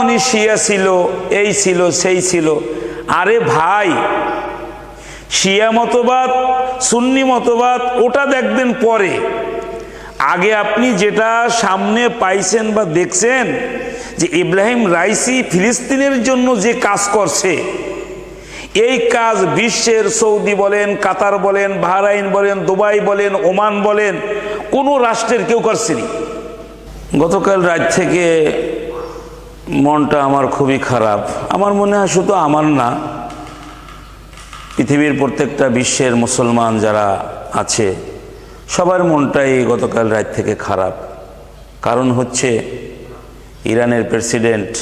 উনি শিয়া ছিল, এই ছিল, সেই ছিল। আরে ভাই, শিয়া মতবাদ, সুন্নি মতবাদ, ওটা দেখবেন পরে। আগে আপনি যেটা সামনে পাইছেন বা দেখছেন, যে ইব্রাহিম রাইসি ফিলিস্তিনের জন্য যে কাজ করছে, এই কাজ বিশ্বের সৌদি বলেন, কাতার বলেন, বাহরাইন বলেন, দুবাই বলেন, ওমান বলেন, কোনো রাষ্ট্রের কেউ করছেনি গতকাল রাত থেকে মনটা আমার খুবই খারাপ। আমার মনে হয় শুধু আমার না, পৃথিবীর প্রত্যেকটা বিশ্বের মুসলমান যারা আছে, সবার মনটাই গতকাল রাত থেকে খারাপ। কারণ হচ্ছে, ইরানের প্রেসিডেন্ট,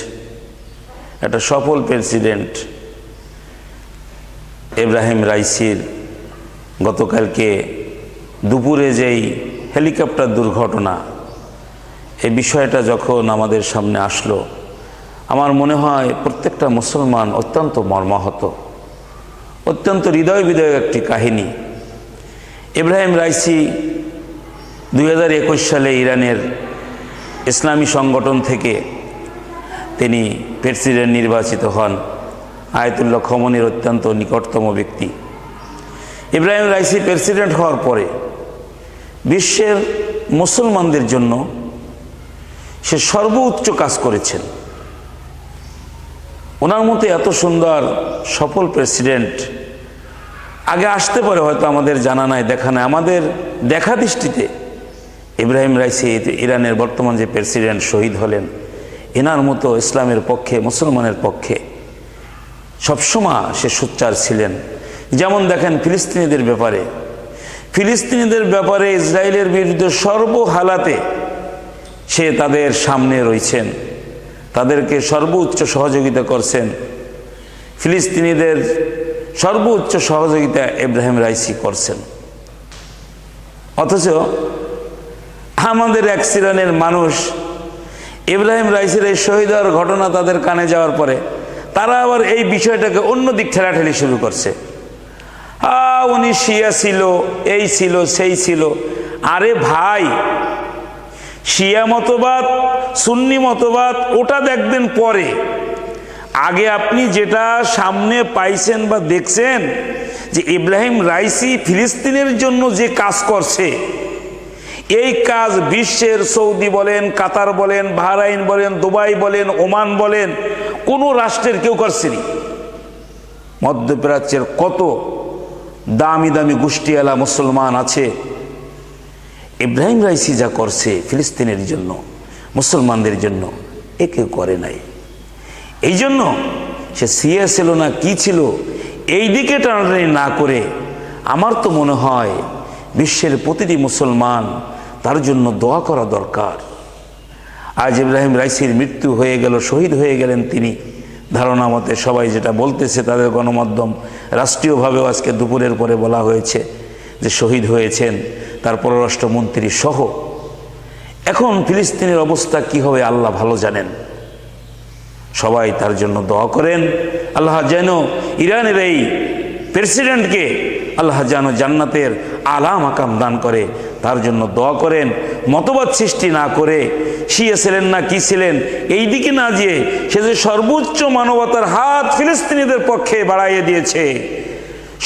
একটা সফল প্রেসিডেন্ট, ইব্রাহিম রাইসির গতকালকে দুপুরে যেই হেলিকপ্টার দুর্ঘটনা, এই বিষয়টা যখন আমাদের সামনে আসলো আমার মনে হয় প্রত্যেকটা মুসলমান অত্যন্ত মর্মাহত, অত্যন্ত হৃদয় বিদয় একটি কাহিনী। ইব্রাহিম রাইসি দু হাজার একুশ সালে ইরানের ইসলামী সংগঠন থেকে তিনি প্রেসিডেন্ট নির্বাচিত হন, আয়তুল্লাহ খমনির অত্যন্ত নিকটতম ব্যক্তি। ইব্রাহিম রাইসি প্রেসিডেন্ট হওয়ার পরে বিশ্বের মুসলমানদের জন্য সে সর্বোচ্চ কাজ করেছেন। ওনার মতো এত সুন্দর সফল প্রেসিডেন্ট আগে আসতে পারে হয়তো আমাদের জানা নাই, দেখা নাই। আমাদের দেখা দৃষ্টিতে ইব্রাহিম রাইসি, ইরানের বর্তমান যে প্রেসিডেন্ট শহীদ হলেন, এনার মতো ইসলামের পক্ষে, মুসলমানের পক্ষে সবসময় সে সোচ্চার ছিলেন। যেমন দেখেন ফিলিস্তিনিদের ব্যাপারে। ফিলিস্তিনিদের ব্যাপারে ইসরায়েলের বিরুদ্ধে সর্বহালাতে সে তাদের সামনে রয়েছেন। তাদেরকে সর্বোচ্চ সহযোগিতা করছেন ফিলিস্তিনিদের সর্বোচ্চ সহযোগিতা ইব্রাহিম রাইসি করছেন। অথচ আমাদের এক সিরানের মানুষ ইব্রাহিম রাইসির এই শহীদ হওয়ার ঘটনা তাদের কানে যাওয়ার পরে তারা আবার এই বিষয়টাকে অন্য দিক ঠেলাঠেলি শুরু করছে। আ উনি শিয়া ছিল, এই ছিল, সেই ছিল। আরে ভাই শিয়া মতবাদ, সুন্নি মতবাদ, ওটা দেখবেন পরে। আগে আপনি যেটা সামনে পাইছেন বা দেখছেন যে ইব্রাহিম রাইসি ফিলিস্তিনের জন্য যে কাজ করছে, এই কাজ বিশ্বের সৌদি বলেন, কাতার বলেন, বাহরাইন বলেন, দুবাই বলেন, ওমান বলেন, কোনো রাষ্ট্রের কেউ করছেনি। মধ্যপ্রাচ্যের কত দামি দামি গোষ্ঠীওয়ালা মুসলমান আছে ইব্রাহিম রাইসি যা করছে ফিলিস্তিনের জন্য, মুসলমানদের জন্য, এ কেউ করে নাই। এই জন্য সে সিএ ছিল না, কি ছিল? এই দিকে টানাটানি না করে আমার তো মনে হয় বিশ্বের প্রতিটি মুসলমান তার জন্য দোয়া করা দরকার। আজ ইব্রাহিম রাইসির মৃত্যু হয়ে গেল, শহীদ হয়ে গেলেন তিনি। ধারণা মতে সবাই যেটা বলতেছে তাদের গণমাধ্যম রাষ্ট্রীয়ভাবেও আজকে দুপুরের পরে বলা হয়েছে যে শহীদ হয়েছেন। তার পররাষ্ট্রমন্ত্রী সহ। এখন ফিলিস্তিনের অবস্থা কি হবে আল্লাহ ভালো জানেন। সবাই তার জন্য দোয়া করেন, আল্লাহ যেন ইরানের এই প্রেসিডেন্টকে আল্লাহ যেন জান্নাতের আলাম আকাম দান করে, তার জন্য দোয়া করেন। মতবাদ সৃষ্টি না করে শিয়ে ছিলেন না, কি ছিলেন, এই দিকে না যেয়ে সে যে সর্বোচ্চ মানবতার হাত ফিলিস্তিনিদের পক্ষে বাড়াইয়ে দিয়েছে।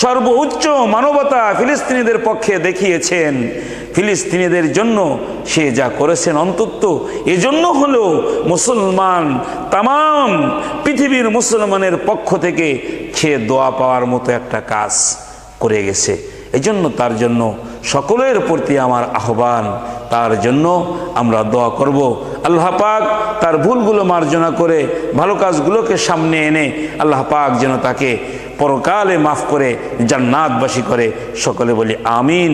সর্বোচ্চ মানবতা ফিলিস্তিনিদের পক্ষে দেখিয়েছেন। ফিলিস্তিনিদের জন্য সে যা করেছেন অন্তত এজন্য হলো মুসলমান তাম পৃথিবীর মুসলমানের পক্ষ থেকে সে দোয়া পাওয়ার মতো একটা কাজ করে গেছে। এজন্য তার জন্য সকলের প্রতি আমার আহ্বান, তার জন্য আমরা দোয়া করব। আল্লাহ পাক তার ভুলগুলো মার্জনা করে ভালো কাজগুলোকে সামনে এনে আল্লাহ পাক যেন তাকে পরকালে মাফ করে জান্নাতবাসী করে সকলে বলি আমিন।